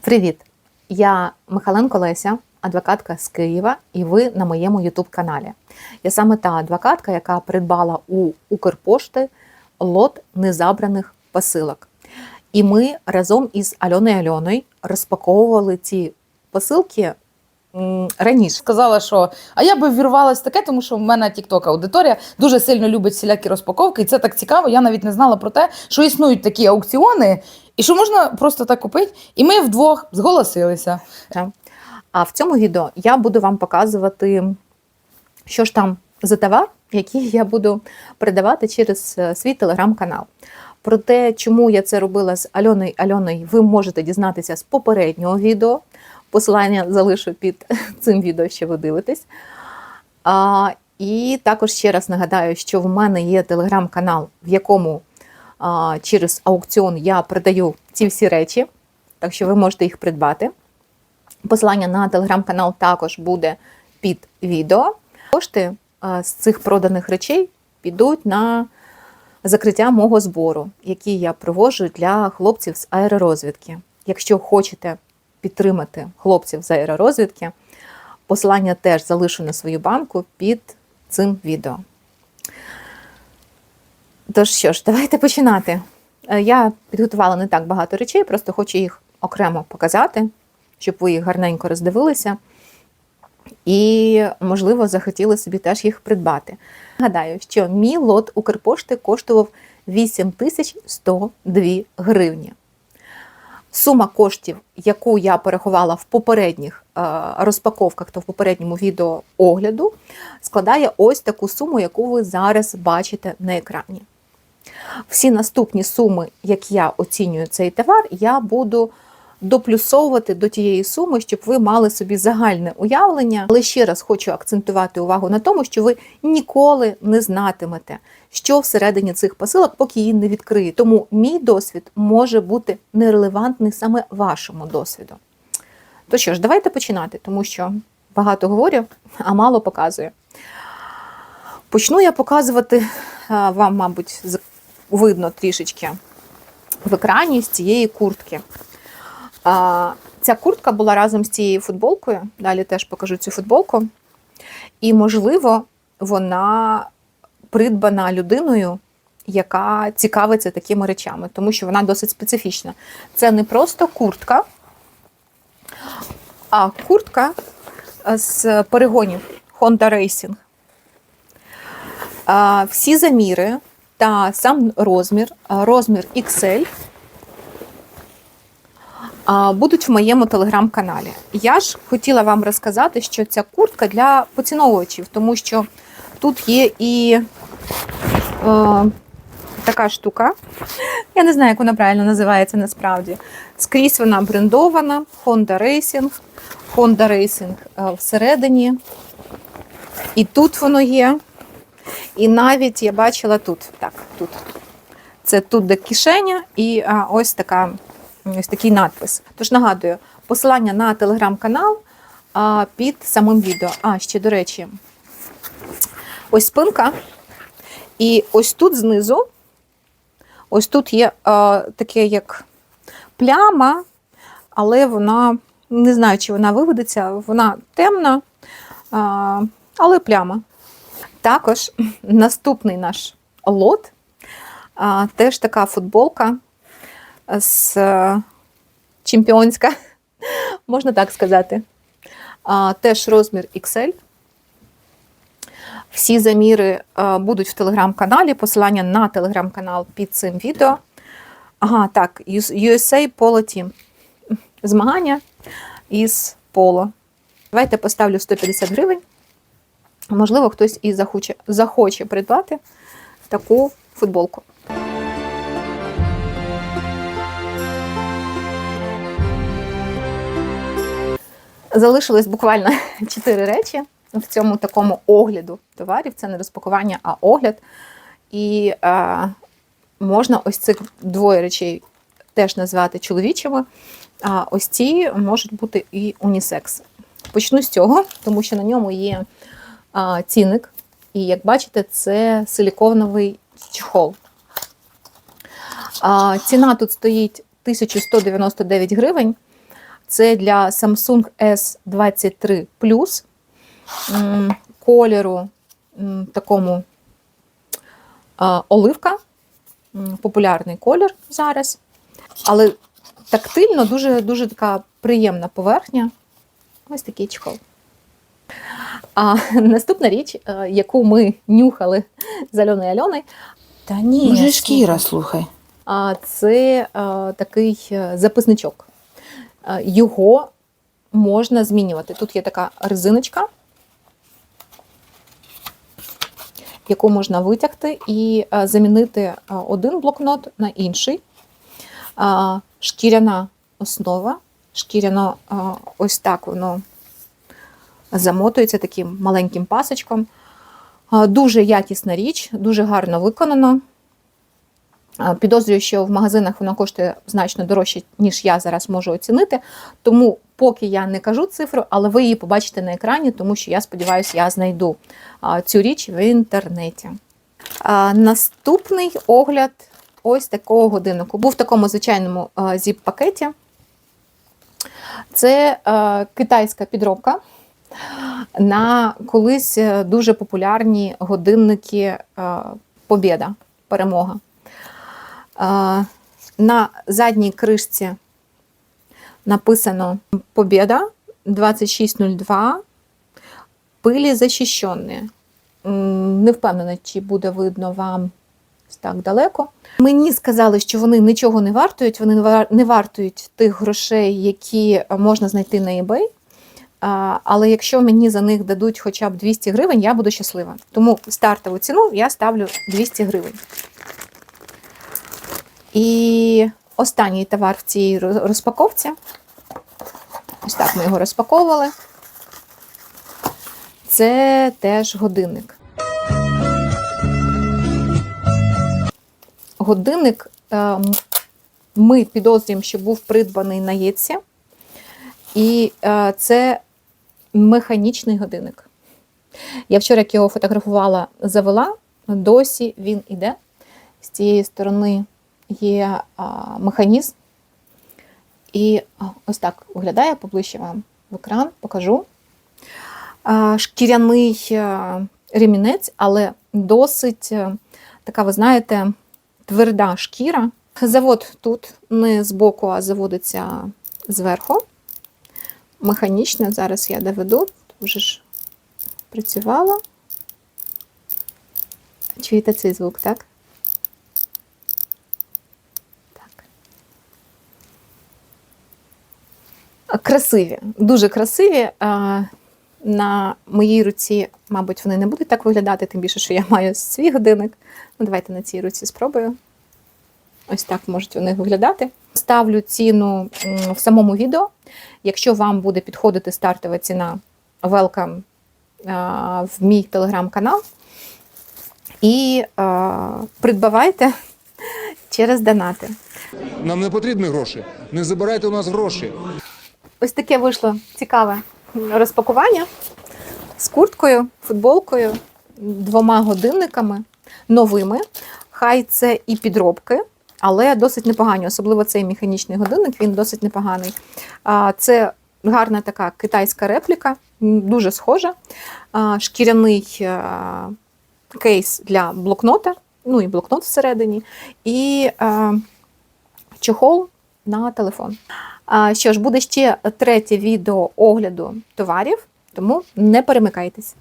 Привіт! Я Михаленко Леся, адвокатка з Києва, і ви на моєму Ютуб-каналі. Я саме та адвокатка, яка придбала у Укрпошти лот незабраних посилок. І ми разом із Альоною Альоною розпаковували ці посилки раніше. Сказала, що а я би вірвалась таке, тому що в мене тікток аудиторія дуже сильно любить всілякі розпаковки, і це так цікаво. Я навіть не знала про те, що існують такі аукціони, і що можна просто так купити. І ми вдвох зголосилися. А в цьому відео я буду вам показувати, що ж там за товар, який я буду передавати через е, свій телеграм-канал. Про те, чому я це робила з Альоною Альоною, ви можете дізнатися з попереднього відео. Посилання залишу під цим відео, що ви дивитесь. І також ще раз нагадаю, що в мене є телеграм-канал, в якому через аукціон я продаю ці всі речі, так що ви можете їх придбати. Посилання на телеграм-канал також буде під відео. Кошти з цих проданих речей підуть на закриття мого збору, який я проводжу для хлопців з аеророзвідки. Якщо хочете підтримати хлопців з аеророзвідки, посилання теж залишу на свою банку під цим відео. Тож що ж, давайте починати. Е, Я підготувала не так багато речей, просто хочу їх окремо показати, щоб ви їх гарненько роздивилися. І, можливо, захотіли собі теж їх придбати. Нагадаю, що мій лот Укрпошти коштував 8102 гривні. Сума коштів, яку я переховала в попередніх е, розпаковках та в попередньому відео огляду, складає ось таку суму, яку ви зараз бачите на екрані. Всі наступні суми, як я оцінюю цей товар, я буду доплюсовувати до тієї суми, щоб ви мали собі загальне уявлення. Але ще раз хочу акцентувати увагу на тому, що ви ніколи не знатимете, що всередині цих посилок, поки її не відкриють. Тому мій досвід може бути нерелевантний саме вашому досвіду. То що ж, давайте починати, тому що багато говорю, а мало показую. Почну я показувати вам, мабуть, видно трішечки в екрані з цієї куртки. Ця куртка була разом з цією футболкою. Далі теж покажу цю футболку. І, можливо, вона придбана людиною, яка цікавиться такими речами, тому що вона досить специфічна. Це не просто куртка, а куртка з перегонів Honda Racing. Всі заміри та сам розмір, розмір XL, будуть в моєму телеграм-каналі. Я ж хотіла вам розказати, що ця куртка для поціновувачів, тому що тут є і е, така штука. Я не знаю, як вона правильно називається насправді. Скрізь вона брендована, Honda Racing, Honda Racing е, всередині. І тут воно є. І навіть я бачила тут. Так, тут. Це тут де кишеня, і а, ось така ось такий надпис. Тож нагадую, посилання на телеграм-канал під самим відео. А, ще до речі, ось спинка. І ось тут знизу, ось тут є таке як пляма, але вона, не знаю, чи вона виведеться, вона темна, але пляма. Також наступний наш лот, теж така футболка з е, чемпіонська, можна так сказати. Теж розмір XL. Всі заміри е, будуть в телеграм-каналі. Посилання на телеграм-канал під цим відео. Ага, так, USA Polo Team. Змагання із поло. Давайте поставлю 150 гривень. Можливо, хтось і захоче, захоче придбати таку футболку. Залишилось буквально 4 речі в цьому такому огляду товарів. Це не розпакування, а огляд. І е, можна ось цих двоє речей теж назвати чоловічими. А ось ці можуть бути і унісекс. Почну з цього, тому що на ньому є а, цінник. І як бачите, це силіконовий чехол. А, ціна тут стоїть 1199 гривень. Це для Samsung S23 Plus кольору такому оливка, популярний колір зараз. Але тактильно дуже, дуже така приємна поверхня. Ось такий чехол. А наступна річ, е, яку ми нюхали з Альоною Альоною, та ні, Може, шкіра, слухай. А, Це е, такий е, записничок. Е, Його можна змінювати. Тут є така резиночка, яку можна витягти і е, замінити е, один блокнот на інший. Шкіряна основа, шкіряно ось так воно замотується таким маленьким пасочком. Дуже якісна річ, дуже гарно виконано. Підозрюю, що в магазинах вона коштує значно дорожче, ніж я зараз можу оцінити. Тому поки я не кажу цифру, але ви її побачите на екрані, тому що я сподіваюся, я знайду цю річ в інтернеті. Наступний огляд ось такого годиннику. Був в такому звичайному зіп-пакеті. Це китайська підробка на колись е, дуже популярні годинники Побєда, перемога. На задній кришці написано Побєда 2602, пилі захищені. Не впевнена, чи буде видно вам так далеко. Мені сказали, що вони нічого не вартують, вони не вартують тих грошей, які можна знайти на eBay. Але якщо мені за них дадуть хоча б 200 гривень, я буду щаслива. Тому стартову ціну я ставлю 200 гривень. І останній товар в цій розпаковці. Ось так ми його розпаковували. Це теж годинник. Годинник е, ми підозрюємо, що був придбаний на Єтсі. І е, це механічний годинник. Я вчора, як його фотографувала, завела, досі він іде. З цієї сторони є механізм. І ось так виглядає поближче вам в екран, покажу. Шкіряний е, ремінець, але досить е, така, ви знаєте, тверда шкіра. Завод тут не збоку, а заводиться зверху механічно. Зараз я доведу, вже ж працювала. Чуєте цей звук? Так. Красиві, дуже красиві. На моїй руці, мабуть, вони не будуть так виглядати, тим більше, що я маю свій годинник. Ну, давайте на цій руці спробую. Ось так можуть вони виглядати. Ставлю ціну в самому відео. Якщо вам буде підходити стартова ціна, welcome в мій телеграм-канал. І а, придбавайте через донати. Нам не потрібні гроші. Не забирайте у нас гроші. Ось таке вийшло цікаве розпакування з курткою, футболкою, двома годинниками новими. Хай це і підробки, але досить непогані. Особливо цей механічний годинник, він досить непоганий. Це гарна така китайська репліка, дуже схожа. Шкіряний кейс для блокнота, ну і блокнот всередині, і чохол на телефон. Що ж, буде ще третє відео огляду товарів, тому не перемикайтесь.